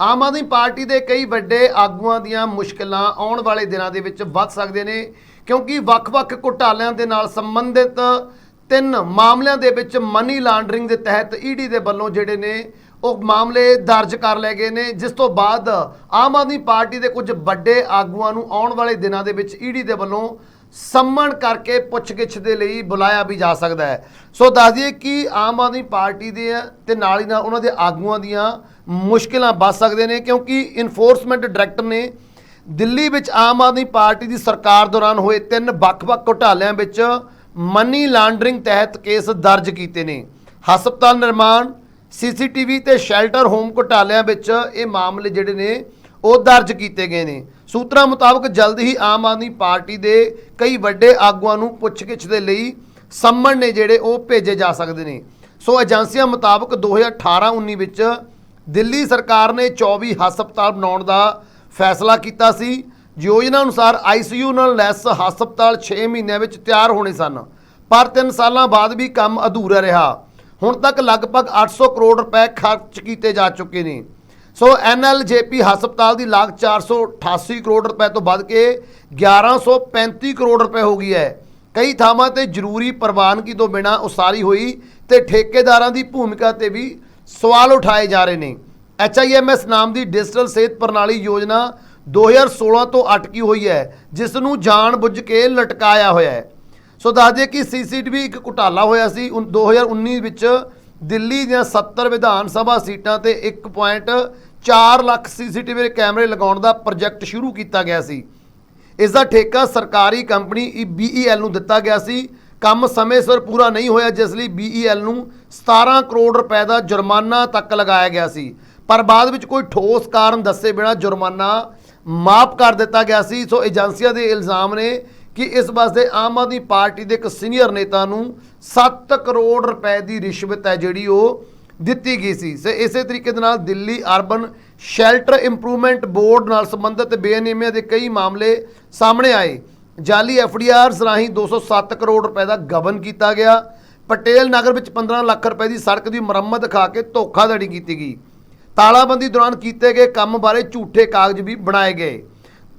Aam Aadmi party ਦੇ ਕਈ ਵੱਡੇ ਆਗੂਆਂ ਦੀਆਂ ਮੁਸ਼ਕਲਾਂ ਆਉਣ ਵਾਲੇ ਦਿਨਾਂ ਦੇ ਵਿੱਚ ਵੱਧ ਸਕਦੇ ਨੇ, ਕਿਉਂਕਿ ਵੱਖ-ਵੱਖ ਘੁਟਾਲਿਆਂ ਦੇ ਨਾਲ ਸੰਬੰਧਿਤ ਤਿੰਨ ਮਾਮਲਿਆਂ ਦੇ ਵਿੱਚ ਮਨੀ ਲਾਂਡਰਿੰਗ ਦੇ ਤਹਿਤ ਈਡੀ ਦੇ ਵੱਲੋਂ ਜਿਹੜੇ ਨੇ, ਉਹ ਮਾਮਲੇ ਦਰਜ ਕਰ ਲਏ ਗਏ ਨੇ, ਜਿਸ ਤੋਂ ਬਾਅਦ ਆਮ ਆਦਮੀ ਪਾਰਟੀ ਦੇ ਕੁਝ ਵੱਡੇ ਆਗੂਆਂ ਨੂੰ ਆਉਣ ਵਾਲੇ ਦਿਨਾਂ ਦੇ ਵਿੱਚ ਈਡੀ ਦੇ ਵੱਲੋਂ ਸੰਮਣ ਕਰਕੇ ਪੁੱਛਗਿੱਛ ਦੇ ਲਈ ਬੁਲਾਇਆ ਵੀ ਜਾ ਸਕਦਾ ਹੈ। ਸੋ ਦੱਸ ਦਈਏ ਕਿ ਆਮ ਆਦਮੀ ਪਾਰਟੀ ਦੇ ਤੇ ਨਾਲ ਹੀ ਨਾਲ ਉਹਨਾਂ ਦੇ ਆਗੂਆਂ ਦੀਆਂ ਮੁਸ਼ਕਿਲਾਂ ਵੱਧ ਸਕਦੇ ਨੇ ਕਿਉਂਕਿ ਇਨਫੋਰਸਮੈਂਟ ਡਾਇਰੈਕਟਰ ਨੇ ਦਿੱਲੀ ਵਿੱਚ ਆਮ ਆਦਮੀ ਪਾਰਟੀ ਦੀ ਸਰਕਾਰ ਦੌਰਾਨ ਹੋਏ ਤਿੰਨ ਵੱਖ-ਵੱਖ ਘੁਟਾਲਿਆਂ ਵਿੱਚ ਮਨੀ ਲਾਂਡਰਿੰਗ ਤਹਿਤ ਕੇਸ ਦਰਜ ਕੀਤੇ ਨੇ। ਹਸਪਤਾਲ ਨਿਰਮਾਣ, ਸੀਸੀਟੀਵੀ ਤੇ ਸ਼ੈਲਟਰ ਹੋਮ ਘੁਟਾਲਿਆਂ ਵਿੱਚ ਇਹ ਮਾਮਲੇ ਜਿਹੜੇ ਨੇ ਉਹ ਦਰਜ ਕੀਤੇ ਗਏ ਨੇ। ਸੂਤਰਾਂ ਮੁਤਾਬਕ ਜਲਦ ਹੀ ਆਮ ਆਦਮੀ ਪਾਰਟੀ ਦੇ ਕਈ ਵੱਡੇ ਆਗੂਆਂ ਨੂੰ ਪੁੱਛਗਿੱਛ ਦੇ ਲਈ ਸੰਮਣ ਨੇ ਜਿਹੜੇ ਉਹ ਭੇਜੇ ਜਾ ਸਕਦੇ ਨੇ। ਸੋ ਏਜੰਸੀਆਂ ਮੁਤਾਬਕ 2018-19 ਵਿੱਚ ਦਿੱਲੀ ਸਰਕਾਰ ਨੇ 24 ਹਸਪਤਾਲ ਬਣਾਉਣ ਦਾ ਫੈਸਲਾ ਕੀਤਾ ਸੀ। ਯੋਜਨਾ ਅਨੁਸਾਰ ਆਈਸੀਯੂ ਨਾਲ ਲੈਸ ਹਸਪਤਾਲ 6 ਮਹੀਨਿਆਂ ਵਿੱਚ ਤਿਆਰ ਹੋਣੇ ਸਨ। ਪਰ 3 ਸਾਲਾਂ ਬਾਅਦ ਵੀ ਕੰਮ ਅਧੂਰਾ ਰਿਹਾ। ਹੁਣ ਤੱਕ ਲਗਭਗ 800 ਕਰੋੜ ਰੁਪਏ ਖਰਚ ਕੀਤੇ ਜਾ ਚੁੱਕੇ ਨੇ। ਸੋ ਐਨਐਲਜੇਪੀ ਹਸਪਤਾਲ ਦੀ ਲਾਗਤ 488 ਕਰੋੜ ਰੁਪਏ ਤੋਂ ਵੱਧ ਕੇ 1135 ਕਰੋੜ ਰੁਪਏ ਹੋ ਗਈ ਹੈ। ਕਈ ਥਾਵਾਂ ਤੇ ਜ਼ਰੂਰੀ ਪ੍ਰਵਾਨਗੀ ਤੋਂ ਬਿਨਾਂ ਉਸਾਰੀ ਹੋਈ ਤੇ ਠੇਕੇਦਾਰਾਂ ਦੀ ਭੂਮਿਕਾ ਤੇ ਵੀ ਸਵਾਲ ਉਠਾਏ ਜਾ ਰਹੇ ਨੇ। ਐਚਆਈਐਮਐਸ ਨਾਮ ਦੀ ਡਿਜੀਟਲ ਸਿਹਤ ਪ੍ਰਣਾਲੀ ਯੋਜਨਾ 2016 ਤੋਂ ਅਟਕੀ ਹੋਈ ਹੈ, ਜਿਸ ਨੂੰ ਜਾਣ ਬੁੱਝ ਕੇ ਲਟਕਾਇਆ ਹੋਇਆ ਹੈ। ਸੋ ਦੱਸ ਦਈਏ ਕਿ ਸੀਸੀਟੀਵੀ ਇੱਕ ਘੁਟਾਲਾ ਹੋਇਆ ਸੀ। ਉਨ- 2019 ਵਿੱਚ ਦਿੱਲੀ ਦੀਆਂ 70 ਵਿਧਾਨ ਸਭਾ ਸੀਟਾਂ ਤੇ 1.4 ਲੱਖ ਸੀਸੀਟੀਵੀ ਕੈਮਰੇ ਲਗਾਉਣ ਦਾ ਪ੍ਰੋਜੈਕਟ ਸ਼ੁਰੂ ਕੀਤਾ ਗਿਆ ਸੀ। ਇਸ ਦਾ ਠੇਕਾ ਸਰਕਾਰੀ ਕੰਪਨੀ BEL ਨੂੰ ਦਿੱਤਾ ਗਿਆ ਸੀ। ਕੰਮ ਸਮੇਂ ਸਿਰ ਪੂਰਾ ਨਹੀਂ ਹੋਇਆ, ਜਿਸ ਲਈ BEL ਨੂੰ 17 ਕਰੋੜ ਰੁਪਏ ਦਾ ਜੁਰਮਾਨਾ ਤੱਕ ਲਗਾਇਆ ਗਿਆ ਸੀ। ਪਰ ਬਾਅਦ ਵਿੱਚ ਕੋਈ ਠੋਸ ਕਾਰਨ ਦੱਸੇ ਬਿਨਾਂ ਜੁਰਮਾਨਾ ਮਾਫ ਕਰ ਦਿੱਤਾ ਗਿਆ ਸੀ। ਸੋ ਏਜੰਸੀਆਂ ਦੇ ਇਲਜ਼ਾਮ ਨੇ ਕਿ ਇਸ ਵਾਸਤੇ ਆਮ ਆਦਮੀ ਪਾਰਟੀ ਦੇ ਇੱਕ ਸੀਨੀਅਰ ਨੇਤਾ ਨੂੰ 7 ਕਰੋੜ ਰੁਪਏ ਦੀ ਰਿਸ਼ਵਤ ਹੈ, ਜਿਹੜੀ ਉਹ ਦਿੱਤੀ ਗਈ ਸੀ। ਸੇ, ਇਸੇ ਤਰੀਕੇ ਦੇ ਨਾਲ Delhi urban shelter improvement board ਨਾਲ ਸੰਬੰਧਿਤ ਬੇਨਿਯਮੀਆਂ ਦੇ ਕਈ ਮਾਮਲੇ ਸਾਹਮਣੇ ਆਏ। ਜਾਲੀ ਐਫਡੀਆਰਸ ਰਾਹੀਂ 207 ਕਰੋੜ ਰੁਪਏ ਦਾ ਗਬਨ ਕੀਤਾ ਗਿਆ। ਪਟੇਲ ਨਗਰ ਵਿੱਚ 15 ਲੱਖ ਰੁਪਏ ਦੀ ਸੜਕ ਦੀ ਮੁਰੰਮਤ ਦਿਖਾ ਕੇ ਧੋਖਾਧੜੀ ਕੀਤੀ ਗਈ। ਤਾਲਾਬੰਦੀ ਦੌਰਾਨ ਕੀਤੇ ਗਏ ਕੰਮ ਬਾਰੇ ਝੂਠੇ ਕਾਗਜ਼ ਵੀ ਬਣਾਏ ਗਏ।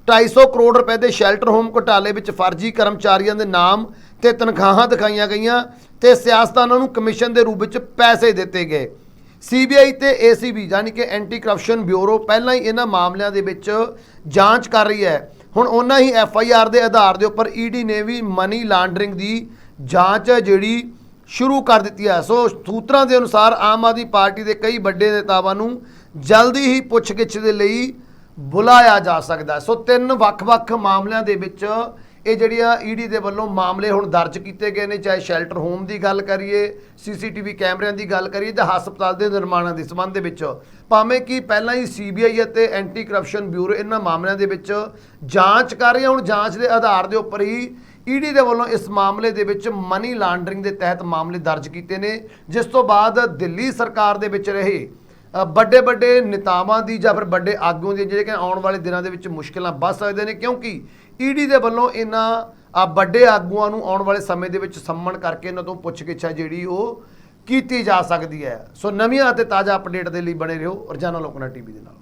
250 ਕਰੋੜ ਰੁਪਏ ਦੇ ਸ਼ੈਲਟਰ ਹੋਮ ਘੁਟਾਲੇ ਵਿੱਚ ਫਰਜ਼ੀ ਕਰਮਚਾਰੀਆਂ ਦੇ ਨਾਮ ਤੇ ਤਨਖਾਹਾਂ ਦਿਖਾਈਆਂ ਗਈਆਂ ਤੇ ਸਿਆਸਤਦਾਨਾਂ ਨੂੰ ਕਮਿਸ਼ਨ ਦੇ ਰੂਪ ਵਿੱਚ ਪੈਸੇ ਦਿੱਤੇ ਗਏ। ਸੀਬੀਆਈ ਤੇ ਏਸੀਬੀ ਯਾਨੀ ਕਿ ਐਂਟੀ ਕਰਪਸ਼ਨ ਬਿਊਰੋ ਪਹਿਲਾਂ ਹੀ ਇਹਨਾਂ ਮਾਮਲਿਆਂ ਦੇ ਵਿੱਚ ਜਾਂਚ ਕਰ ਰਹੀ ਹੈ। ਹੁਣ ਉਹਨਾਂ ਹੀ ਐਫ ਆਈ ਆਰ ਦੇ ਆਧਾਰ ਦੇ ਉੱਪਰ ਈਡੀ ਨੇ ਵੀ ਮਨੀ ਲਾਂਡਰਿੰਗ ਦੀ ਜਾਂਚ ਹੈ ਜਿਹੜੀ ਸ਼ੁਰੂ ਕਰ ਦਿੱਤੀ ਹੈ। ਸੋ ਸੂਤਰਾਂ ਦੇ ਅਨੁਸਾਰ ਆਮ ਆਦਮੀ ਪਾਰਟੀ ਦੇ ਕਈ ਵੱਡੇ ਨੇਤਾਵਾਂ ਨੂੰ ਜਲਦੀ ਹੀ ਪੁੱਛਗਿੱਛ ਦੇ ਲਈ ਬੁਲਾਇਆ ਜਾ ਸਕਦਾ ਸੋ ਤਿੰਨ ਵੱਖ-ਵੱਖ ਮਾਮਲਿਆਂ ਦੇ ਵਿੱਚ ਇਹ ਜਿਹੜੀਆਂ ਈਡੀ ਦੇ ਵੱਲੋਂ ਮਾਮਲੇ ਹੁਣ ਦਰਜ ਕੀਤੇ ਗਏ ਨੇ, ਚਾਹੇ ਸ਼ੈਲਟਰ ਹੋਮ ਦੀ ਗੱਲ ਕਰੀਏ ਸੀਸੀਟੀਵੀ ਕੈਮਰਿਆਂ ਦੀ ਗੱਲ ਕਰੀਏ ਜਾਂ ਹਸਪਤਾਲ ਦੇ ਨਿਰਮਾਣਾਂ ਦੇ ਸੰਬੰਧ ਦੇ ਵਿੱਚ। ਭਾਵੇਂ ਕਿ ਪਹਿਲਾਂ ਹੀ ਸੀਬੀਆਈ ਅਤੇ ਐਂਟੀ ਕਰਪਸ਼ਨ ਬਿਊਰੋ ਇਹਨਾਂ ਮਾਮਲਿਆਂ ਦੇ ਵਿੱਚ ਜਾਂਚ ਕਰ ਰਹੀ ਹੈ ਹੁਣ ਜਾਂਚ ਦੇ ਆਧਾਰ ਦੇ ਉੱਪਰ ਹੀ ਈਡੀ ਦੇ ਵੱਲੋਂ ਇਸ ਮਾਮਲੇ ਦੇ ਵਿੱਚ ਮਨੀ ਲਾਂਡਰਿੰਗ ਦੇ ਤਹਿਤ ਮਾਮਲੇ ਦਰਜ ਕੀਤੇ ਨੇ, ਜਿਸ ਤੋਂ ਬਾਅਦ ਦਿੱਲੀ ਸਰਕਾਰ ਦੇ ਵਿੱਚ ਰਹੇ ਵੱਡੇ ਵੱਡੇ ਨੇਤਾਵਾਂ ਦੀ ਜਾਂ ਫਿਰ ਵੱਡੇ ਆਗੂਆਂ ਦੀ ਜਿਹੜੇ ਕਿ ਆਉਣ ਵਾਲੇ ਦਿਨਾਂ ਦੇ ਵਿੱਚ ਮੁਸ਼ਕਲਾਂ ਵੱਧ ਸਕਦੇ ਨੇ, ਕਿਉਂਕਿ ਈਡੀ ਦੇ ਵੱਲੋਂ ਇਹਨਾਂ ਵੱਡੇ ਆਗੂਆਂ ਨੂੰ ਆਉਣ ਵਾਲੇ ਸਮੇਂ ਦੇ ਵਿੱਚ ਸੰਮਣ ਕਰਕੇ ਇਹਨਾਂ ਤੋਂ ਪੁੱਛਗਿੱਛ ਹੈ ਜਿਹੜੀ ਉਹ ਕੀਤੀ ਜਾ ਸਕਦੀ ਹੈ। ਸੋ ਨਵੀਆਂ ਅਤੇ ਤਾਜ਼ਾ ਅਪਡੇਟ ਦੇ ਲਈ ਬਣੇ ਰਹੋ ਰੋਜ਼ਾਨਾ ਲੋਕਨਾ ਟੀਵੀ ਦੇ ਨਾਲ।